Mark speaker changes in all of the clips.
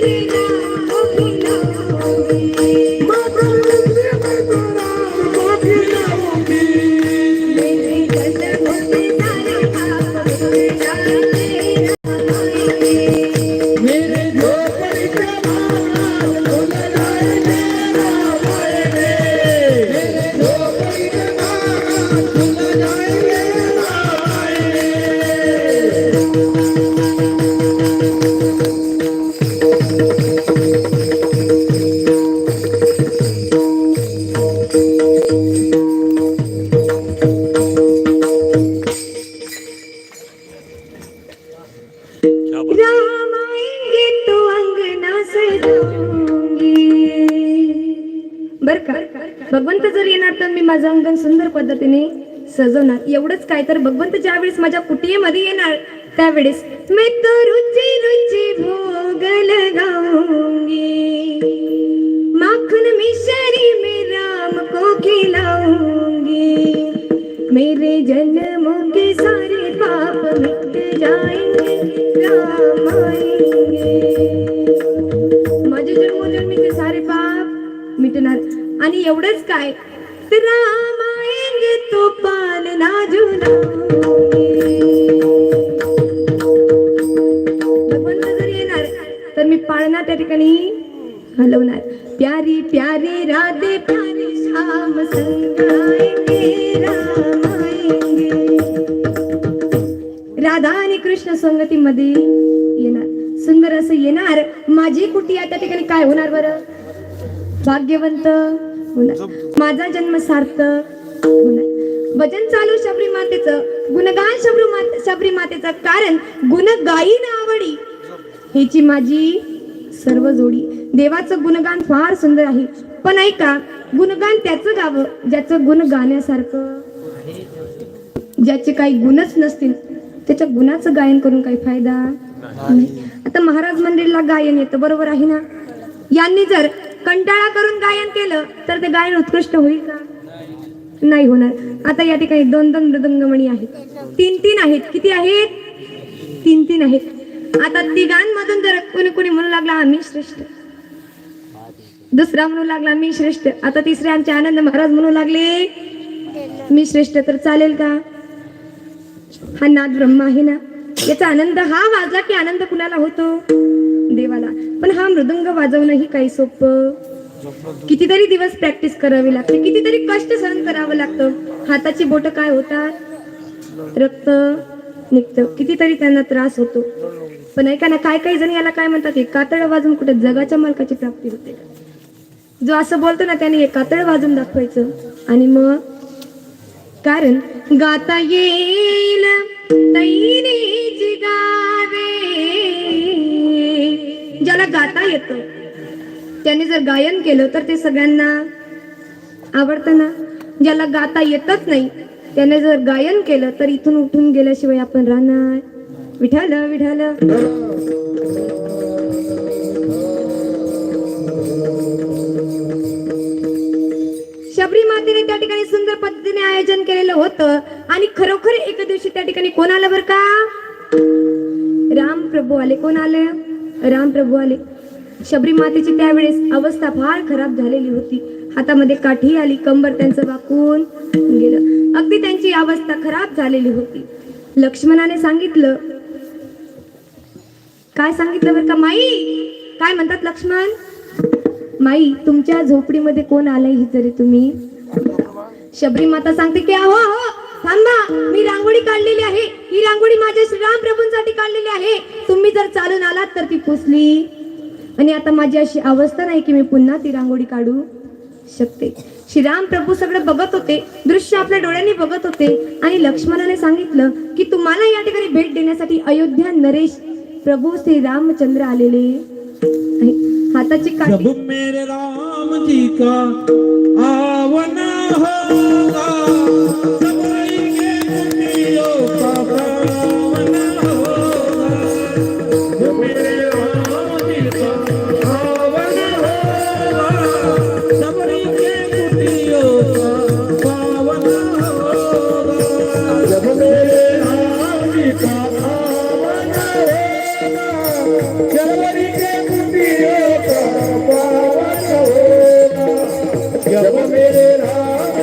Speaker 1: राम बर का? भगवंत जर येणार तर मी माझं अंगण सुंदर पद्धतीने सजवणार. एवढंच काय तर भगवंत ज्यावेळेस माझ्या कुटियेमध्ये येणार त्यावेळेस मी तो रुची रुची भोग लगाऊंगी. माखन मिशरी में राम को खिलाऊंगी मेरे जन्मों के सारे पाप मिट जाएंगे राम आएंगे आणि एवढंच काय? राम आएंगे तो पान ना भगवंत जर येणार तर मी पाळणा त्या ठिकाणी हलवणार. प्यारी प्यारी राधे प्यारी श्याम संग राम आएंगे राधा आणि कृष्ण संगतीमध्ये येणार. सुंदर असं येणार. माझी कुटी त्या ठिकाणी काय होणार बरं? भाग्यवंत होणार माझा जन्म सार्थक होणार भजन चालू शबरी मातेचं गुणगान शबरी माते शबरी मातेचं कारण गुण गायीन आवडी ह्याची माझी सर्व जोडी. देवाचं गुणगान फार सुंदर आहे. पण ऐका गुणगान त्याचं गावं ज्याचं गुण गाण्यासारखं. ज्याचे काही गुणच नसतील त्याच्या गुणाचं गायन करून काही फायदा आता महाराज मंदिरला गायन येतं बरोबर आहे ना? यांनी जर कंटाळा करून गायन केलं तर ते गायन उत्कृष्ट होईल का? नाही होणार. आता या ठिकाणी दोन दोन मृदंगमणी आहेत. तीन तीन आहेत. किती आहेत? तीन तीन आहेत. आता तिघांमधून जर कोणी कोणी म्हणू लागला आम्ही श्रेष्ठ. दुसरा म्हणू लागला मी श्रेष्ठ. आता तिसरे आमचे आनंद महाराज म्हणू लागले मी श्रेष्ठ तर चालेल का? हा नाद ब्रह्म आहे ना. याचा आनंद हा वाजला की आनंद कुणाला होतो? देवाला. पण हा मृदंग वाजवणं ही काही सोपं. कितीतरी दिवस प्रॅक्टिस करावी लागते. कितीतरी कष्ट सहन करावं लागतं. हाताची बोट काय होतात? रक्त निघतं. कितीतरी त्यांना त्रास होतो. पण ऐका ना काय काही जण याला काय म्हणतात? हे कातळ वाजून कुठे जगाच्या मालकाची प्राप्ती होते जो असं बोलतो ना त्याने कातळ वाजून दाखवायचं. आणि मग कारण गाता येईल. ज्याला गाता येतं. त्याने जर गायन केलं तर ते सगळ्यांना आवडतं ना? ज्याला गाता येतच नाही त्याने जर गायन केलं तर इथून उठून गेल्याशिवाय आपण राहणार. विठाल विठाल शबरी मातेने त्या ठिकाणी सुंदर पद्धतीने आयोजन केलेलं होतं. आणि खरोखर एका दिवशी त्या ठिकाणी कोण आलं बर का? राम प्रभू आले. कोण आले? राम प्रभू आले. शबरी मातेची त्यावेळेस अवस्था फार खराब झालेली होती. हातामध्ये काठी आली कंबर त्यांचं वाकून गेलं. अगदी त्यांची अवस्था खराब झालेली होती. लक्ष्मणाने सांगितलं. काय सांगितलं बरं का माई? काय म्हणतात लक्ष्मण? माई तुमच्या झोपडीमध्ये कोण आलंय ही तरी तुम्ही? शबरी माता सांगते की अहो अहो थांबा मी रांगोळी काढलेली आहे. ही रांगोळी माझ्या श्रीराम प्रभूंसाठी काढलेली आहे. तुम्ही जर चालून आलात तर ती पुसली. आणि आता माझी अशी अवस्था नाही की मी पुन्हा ती रांगोळी काढू शकते. श्रीराम प्रभू सगळं बघत होते. दृश्य आपल्या डोळ्यांनी बघत होते. आणि लक्ष्मणाने सांगितलं की तुम्हाला या ठिकाणी भेट देण्यासाठी अयोध्या नरेश प्रभू श्री रामचंद्र आलेले हाताची काठी.
Speaker 2: जब मेरे राम जी का आवन होगा.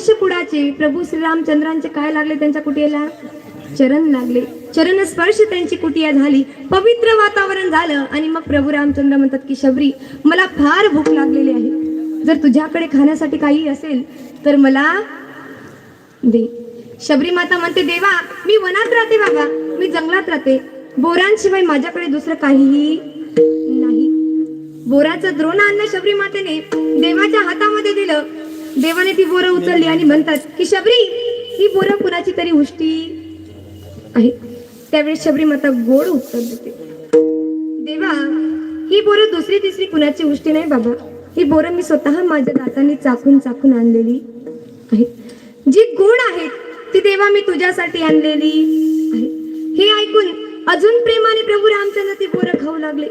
Speaker 1: रघुवंश कुळाचे प्रभू श्रीरामचंद्रांचे काय लागले त्यांच्या कुटियाला? चरण लागले. चरण स्पर्श त्यांची कुटिया झाली. पवित्र वातावरण झालं आणि मग प्रभू रामचंद्र म्हणतात की शबरी मला फार भूक लागलेली आहे. जर तुझ्याकडे खाण्यासाठी काही असेल तर मला दे. शबरी माता म्हणते देवा मी वनात राहते बाबा मी जंगलात राहते. बोरांशिवाय माझ्याकडे दुसरं काहीही नाही. बोराचं द्रोण अन्न शबरी मातेने देवाच्या हातामध्ये दिलं. देवाने ती बोरं उचलली आणि म्हणतात की शबरी ही बोरं कुणाची तरी उष्टी आहे. त्यावेळेस शबरी माता गोड उत्तर देते. देवा ही बोरं दुसरी तिसरी कुणाची उष्टी नाही बाबा. ही बोरं मी स्वतः माझ्या दातांनी चाकून चाकून आणलेली आहे. जी गुण आहेत ती देवा मी तुझ्यासाठी आणलेली आहे. हे ऐकून अजून प्रेमाने प्रभू रामचंद्र ती बोरं खाऊ लागले.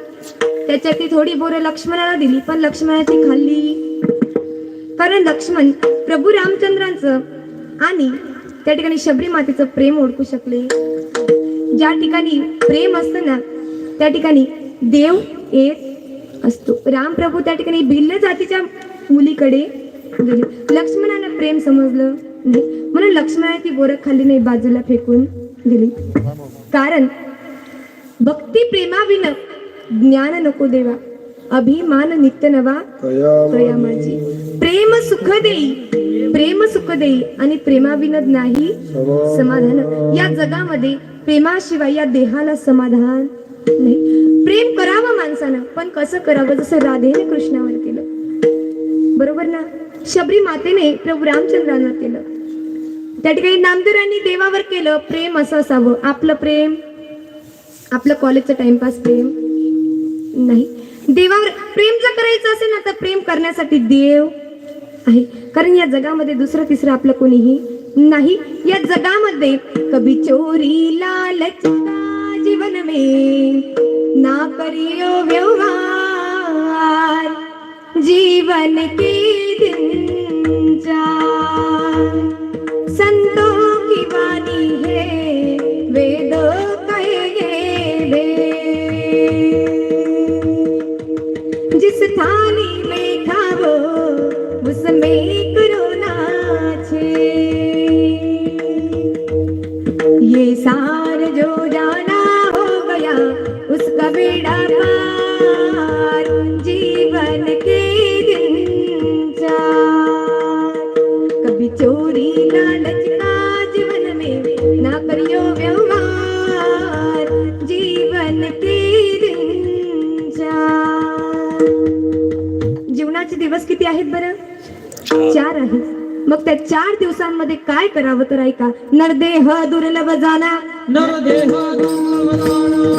Speaker 1: त्याच्यात ती थोडी बोरं लक्ष्मणाला दिली पण लक्ष्मणाची खाल्ली. कारण लक्ष्मण प्रभू रामचंद्रांचं आणि त्या ठिकाणी शबरी मातेचं प्रेम ओळखू शकले. ज्या ठिकाणी प्रेम असतं ना त्या ठिकाणी देव येत असतो. राम प्रभू त्या ठिकाणी भिल्ल जातीच्या मुलीकडे गेले. लक्ष्मणाला प्रेम समजलं म्हणून लक्ष्मणाने ती बोरं खाल्ली नाही बाजूला फेकून दिली. कारण भक्ती प्रेमाविन ज्ञान नको देवा. अभिमान नित्य नवा माझी सुख देई प्रेम सुख देई आणि प्रेमाविनद नाही समाधान. या जगामध्ये प्रेमाशिवाय या देहाला समाधान नाही. प्रेम करावं माणसानं पण कसं करावं? जसं राधेने कृष्णावर केलं. बरोबर ना? शबरी मातेने प्रभू रामचंद्रांवर केलं. त्या ठिकाणी नामदेवांनी देवावर केलं. प्रेम असं असावं. आपलं प्रेम आपलं कॉलेजचं टाइमपास प्रेम नाही. देवावर प्रेम जर करायचं असेल ना तर प्रेम करण्यासाठी देव आहे. कारण या जगामध्ये दुसरं तिसरं आपलं कोणीही नाही. या जगामध्ये कभी चोरी लालच जीवन में ना करियो व्यवहार? जीवन की दिन जीवनाचे दिवस किती आहेत बरं? चार आहेत. मग त्या चार दिवसांमध्ये काय करावं तर ऐका. नरदेह दुर्लभ जाना.
Speaker 2: नरदेह नरदेह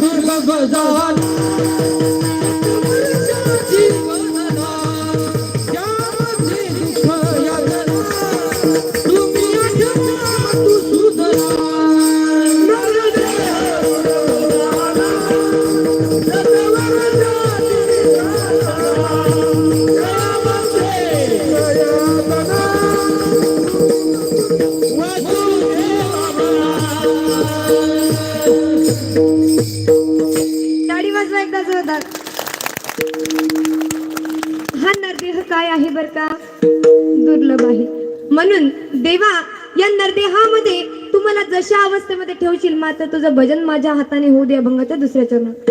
Speaker 2: दुर्लभ जान
Speaker 1: या तू तुम्हाला जशा अवस्थेमध्ये ठेवशील मात्र तुझं भजन माझ्या हाताने होऊ दे अभंगाच्या दुसऱ्या चरणात.